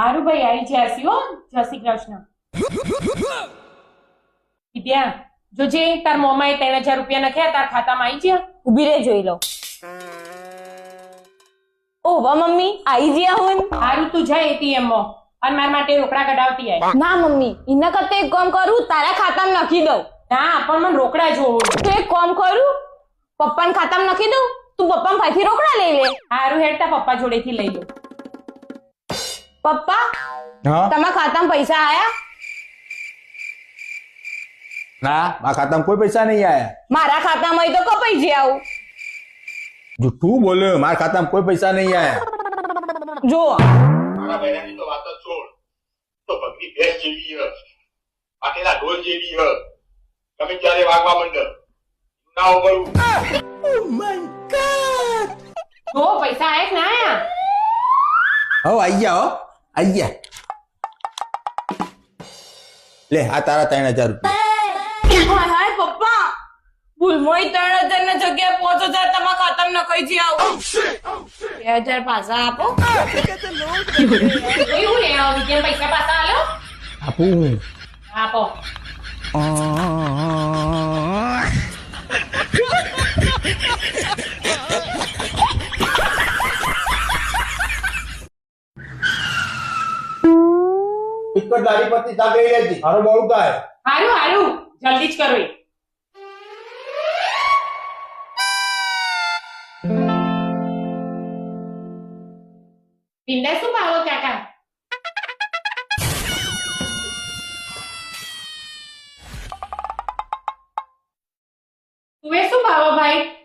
હારું ભાઈ આવી જ્યાસી હો. જય શ્રી કૃષ્ણ. વિદ્યા જોજે તાર મોમાએ ત્રણ હજાર રૂપિયા નાખ્યા તાર ખાતામાં આવી ગયા ઊભી રે જોઈ લો. ઓ વા મમ્મી આવી ગયા હું હારું તું જા એટીએમમાં. અને મારા માટે રોકડા કઢાવતી આય. ના મમ્મી એના કરતા એક કામ કરું તારા ખાતામાં નાખી દઉં. ના પણ મને રોકડા જોવો. તો એક કામ કરું પપ્પાના ખાતામાં નાખી દઉં તું પપ્પા પાસેથી રોકડા લઈ લે. હારું હેડતા પપ્પા જોડેથી લઈ લો. પપ્પા હા? તમારા ખાતામાં પૈસા આયા? ના મારા ખાતામાં કોઈ પૈસા નહીં આયા. મારા ખાતામાં તો કપાઈ આવું. જૂઠું બોલે મારા ખાતામાં કોઈ પૈસા નહીં આયા. જો મારા બહેરાની તો વાત જ છોડ. તો ભગની ભેંસ જેવી હ આટેલા ઢોલ જેવી હ. તમે ક્યારે વાગવા મંડળ ના ઉભરું. જો પૈસા આયા કે ના આયા? હો આઈ ગયા હો. આઈ ગયા લે આ તારા ત્રણ હજાર રૂપિયા. હાય પપ્પા. ભૂલમોય ત્રણ હજાર ના જગ્યાએ પાંચ હજાર તમારા ખાતામાં નખાઈ છે આવું. બે હજાર પાછા આપો. એવું વિદ્યા પૈસા પાછા આલો? આપું. આપો. જ દાઢી પત્તી શાક લઈ લેજી મારો મોડું થાય હારું હારું. જલ્દી જ કરો એ. ભીંડા શું ભાવો, કાકા? તુવે શું ભાવો, ભાઈ?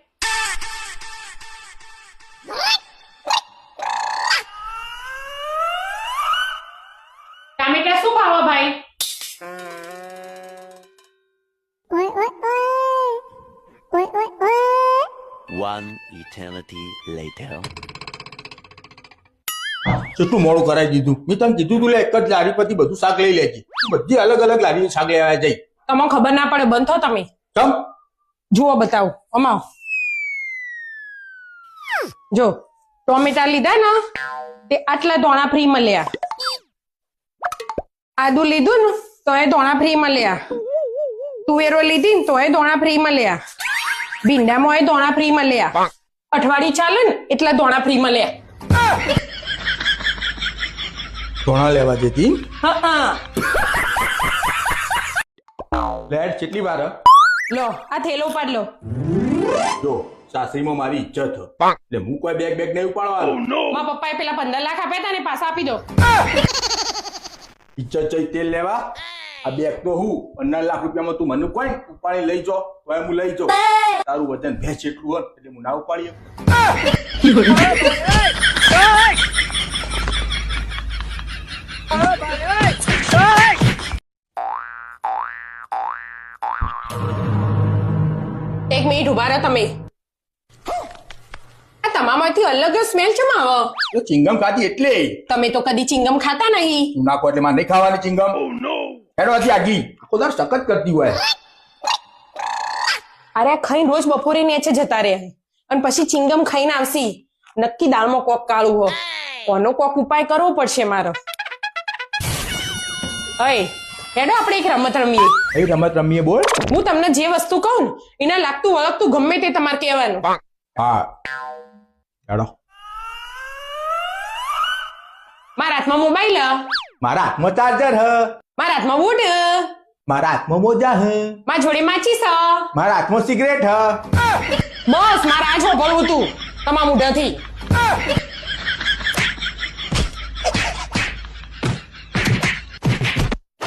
ભાવ ભાઈ. One eternity later. કેટલું મોડું કરાવી દીધું? મેં તને કીધું તું લે એક જ લારી પરથી બધું શાક લઈ લેજે. બધી અલગ અલગ લારી શાક લેવા જઈ તમને ખબર ના પડે બંધ થો તમે. કેમ જુઓ બતાવો. અમાવ. જો ટોમેટા લીધા ને તે આટલા ધોણા ફ્રી મળ્યા આદુ લીધું ને તો એ ધોણા ફ્રી મળ્યા તુવેરો લીધી ને તો એ ધોણા ફ્રી મળ્યા. ભીંડામાં એ ધોણા ફ્રી મળ્યા. અઠવાડિયું ચાલે ને એટલા ધોણા ફ્રી મળ્યા. ધોણા લેવા જતી? લેટ કેટલી વાર લો આ થેલો ઉપાડ લો. જો સાસરીમાં મારી ઇજ્જત એટલે હું કોઈ બેગ બેગ નહીં ઉપાડવાનું. મારા પપ્પાએ પેલા પંદર લાખ આપ્યા હતા ને પાછા આપી દો. ઇજ્જત જઈ તેલ લેવા. આ બેગ તો હું પંદર લાખ રૂપિયામાં તું મને કોઈ ઉપાડી લઈ જો એમ હું લઈ જો તારું વજન ભેંસ એટલું હોય એટલે હું ના ઉપાડી એક મિનિટ ઊભા રહો તમે. તમામાંથી અલગ જ સ્મેલ ચમ આવે તો ચિંગમ ખાધી એટલે? તમે તો કદી ચિંગમ ખાતા નહીં. તું નાખો એટલે મારે નહીં ખાવાની ચિંગમ. હેડો હજી આગી. આખો દાર સખત કરતી હોય. અરે ખાઈ રોજ બપોરે નેચે જતા રહે. અને પછી ચિંગમ ખાઈને આવશી. નક્કી દાળમાં કોક કાળું હો. કોનો કોક ઉપાય કરવો પડશે મારો. અય હેડો આપણે એક રમત રમીએ. એ રમત રમીએ બોલ? હું તમને જે વસ્તુ કહું ને એના લાગતું વળગતું ગમે તે તમારે કહેવાનું. હા. હેડો. મારા હાથમાં મોબાઈલ. મારા હાથમાં ચાર્જર હ. મારા હાથમાં બૂટ મારા હાથમાં મોજા હ. મારા જોડે માચીસ મારા હાથમાં સિગરેટ હ. બસ મારા આજો જો ભરવું તું. તમામ મોઢાથી